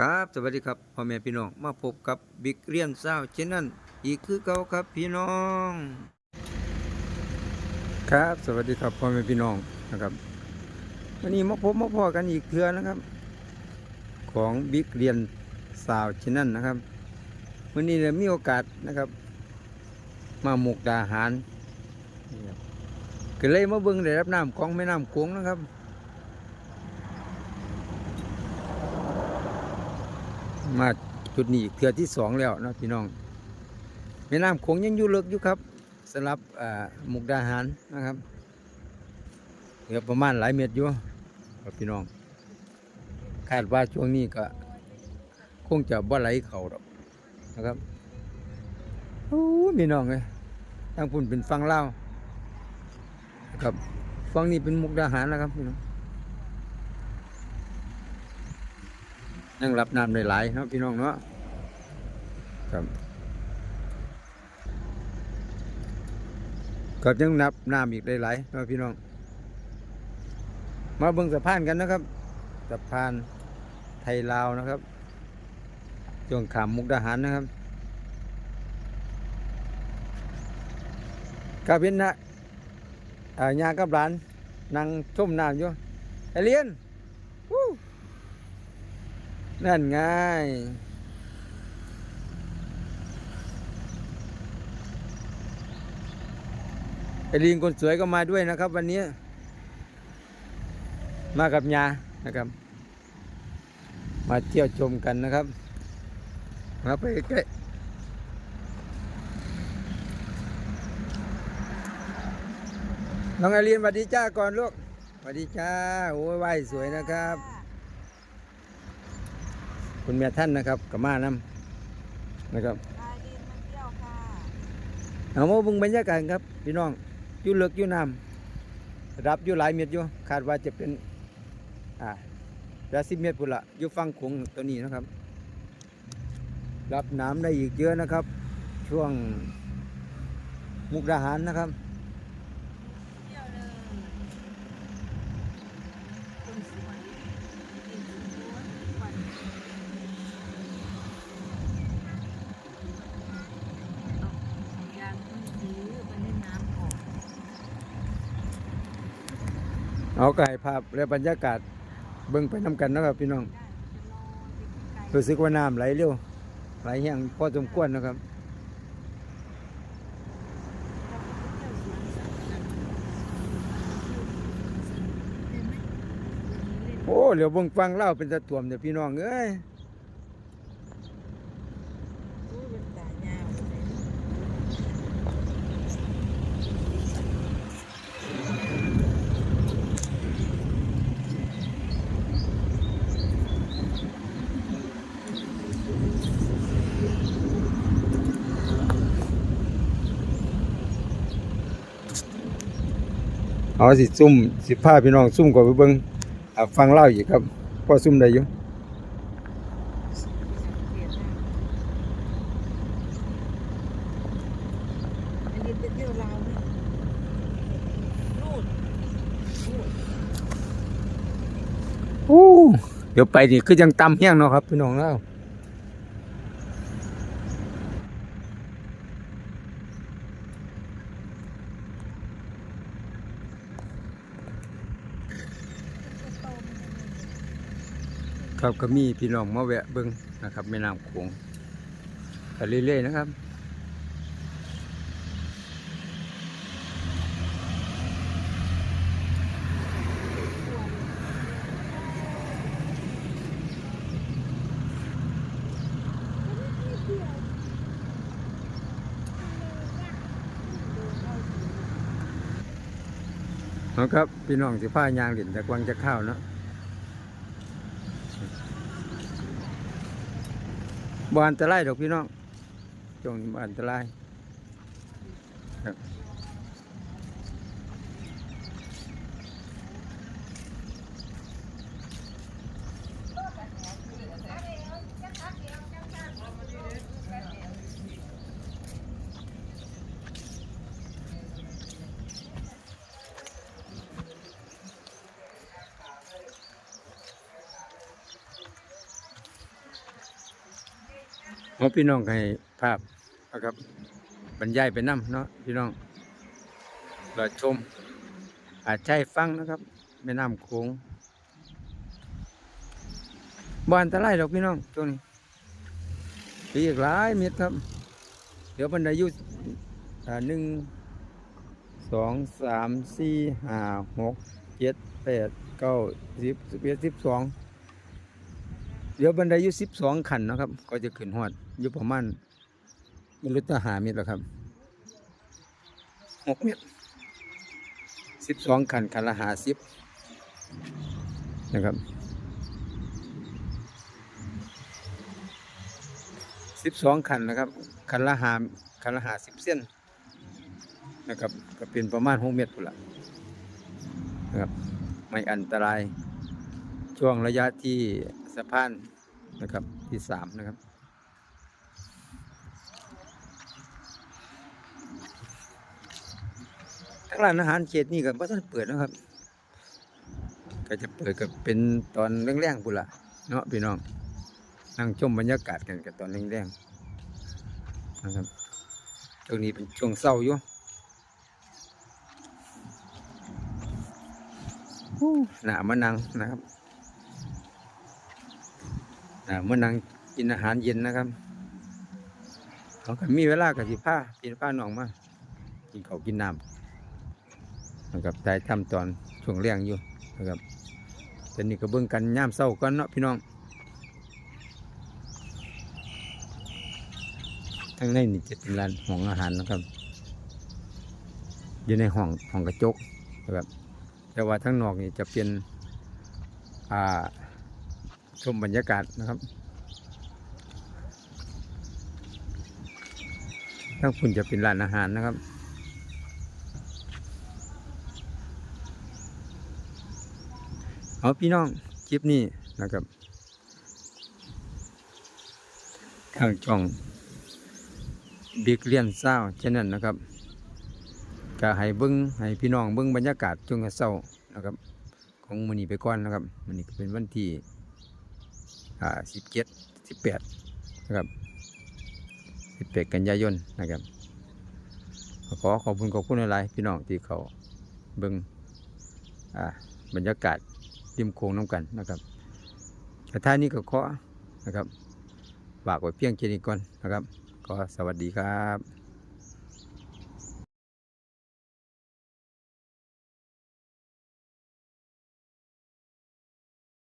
ครับสวัสดีครับพ่อแม่พี่น้องมาพบกับบิ๊กเรียนเศร้าเช่นนั้นอีกคือเก่าครับพี่น้อง ครับสวัสดีครับพ่อแม่พี่น้องนะครับ วันนี้มาพบมาพอกันอีกเทือนะครับ ของบิ๊กเรียนสาวเช่นนั้นนะครับ วันนี้เรามีโอกาสนะครับ มาหมกดาหารนี่ครับก็เลยมาเบิ่งได้รับน้ำของแม่น้ำโขงนะครับ มาจุดนี้เทือที่สองแล้วนะพี่น้องแม่น้ำโขงยังอยู่เลึกอยู่ครับสำหรับมุกดาหารนะครับเหลือประมาณหลายเมตรอยู่ครับพี่น้อง คาดว่าช่วงนี้ก็ คงจะบ่ไหลเขาหรอกนะครับโอ้พี่น้องเลยทางพุ่นเป็นฟังเล่านะครับฟังนี้เป็นมุกดาหารนะครับพี่น้อง ยังรับน้ำได้หลายเนาะพี่น้องเนาะครับก็ยังนับน้ำอีกได้หลายเนาะพี่น้อง มาเบิ่งสะพานกันนะครับสะพานไทยลาวนะครับช่วงขามมุกดาหารนะครับกาเพ็นนะอ่ายากับหลานนั่งชมน้ำอยู่ไอเลียนวู้ นั่นไงไอลิงคนสวยก็มาด้วยนะครับ วันนี้ มากับยานะครับ มาเที่ยวชมกันนะครับมาไปใกล้น้องไอรีนสวัสดีจ้าก่อนลูกสวัสดีจ้าโอ้ยไหวสวยนะครับ คุณแม่ท่านนะครับกับมานํนะครับพาดินมาเที่ยวค่ะเอามาเบิ่งบรรยากาศครับพี่น้องอยู่เลือกอยู่น้ำรับอยู่หลายเมตรอยู่คาดว่าจะเป็นอ่าจะสิบเมตรพุ่นละอยู่ฝั่งโขงตัวนี้นะครับ รับน้ำได้อีกเยอะนะครับ ช่วงมุกดาหารนะครับ เที่ยวเลยต้นสวยกินสวนวันเอายางต้องซื้อไปเล่นน้ำก่อน เอาไก่ภาพและบรรยากาศเบิ่งไปนำกันนะครับพี่น้องรู้สึกว่าน้ำไหลเร็วไหลแห้งพอสมควรนะครับโอ้เหลียวเบิ่งฟังเล่าเป็นตะถ่วมเดี๋ยวพี่น้องเอ้ย เอาสิซุ่มสิพาพี่น้องซุ่มกว่าไปเบิ่งอ่าฟังเล่าอีกครับพอซุ่มได้อยู่อันนี้เป็นเที่ยวลาวนะนู่นนู่นโอ้เดี๋ยวไปนี่คือยังต่ำแห้งเนาะครับพี่น้องเล่า ครับก็มีพี่น้องมาแวะเบิ่งนะครับแม่น้ำโขงไปเรื่อยๆนะครับเอาครับ พี่น้องสิผ้ายางหลินจากวังจะเข้าวเนาะ บอันตรายดอกพี่น้องช่วงนี้บอันตราย เอาพี่น้องให้ภาพนะครับบรรยายไปนํเนาะพี่น้องเราชม อาจใช้ฟังนะครับแม่น้ำโขงบานตะไลดอกพี่น้องช่วงนี้ปีอีกหลายเม็ดครับ เดี๋ยวบรรดายุอ่าหนึ่งสองสามสี่ห้าหกเจ็ดแปดเก้าสิบสิบเอ็ดสิบสองเดี๋ยวบรรดายุสิบสองขันนะครับ ก็จะขึ้นหอด อยู่ประมาณไม่รู้จะหาเม็ดหรอครับหกเม็ดสิบสองขันขันละหาสิบนะครับสิบสองขันนะครับขันละหาขันละหาสิบเส้นนะครับก็เป็นประมาณหกเมตรพุ่นละนะครับไม่อันตรายช่วงระยะที่สะพานนะครับที่สามนะครับ ทั้ง ร้านอาหารเขตนี่ก็บ่ทันเปิดนะครับ ก็จะเปิดก็เป็นตอนแรงๆพุ่นละเนาะพี่น้องนั่งชมบรรยากาศกันกับตอนแรงๆนะครับช่วงนี้เป็นช่วงเศร้าอยู่หนามานังนะครับหนามานังกินอาหารเย็นนะครับเขาก็มีเวลากับสิผ้าพี่ผ้านองมากินเขากินน้ำ นะครับได้ทำตอนช่วงเลี้ยงอยู่นะครับแต่นี่ก็เบิ่งกันย่ามเศร้าก่อนเนาะพี่น้องทั้งในนี่จะเป็นร้านห้องอาหารนะครับ อยู่ในห้องห้องกระจกนะครับแต่ว่าทั้งนอกนี่จะเป็นอ่าชมบรรยากาศนะครับทั้งคุณจะเป็นร้านอาหารนะครับ เอาพี่น้องคลิปนี้นะครับทางช่องบิ๊กเลียนเศร้าเช่นนั้นนะครับก็ให้เบิ้งให้พี่น้องเบิ้งบรรยากาศช่วงเศร้านะครับ ของมือนี้ไปก่อนนะครับมือนี้ก็เป็นวันที่อ่าสิบเจ็ดสิบแปดนะครับสิบแปดกันยายนนะครับขอขอบคุณขอบคุณหลายๆพี่น้องที่เขาเบิ้งอ่าบรรยากาศ ริมโครงน้ำกันนะครับแต่ท่านี้ก็ขอนะครับฝากไว้เพียงแค่นี้ก่อนนะครับ ก็สวัสดีครับ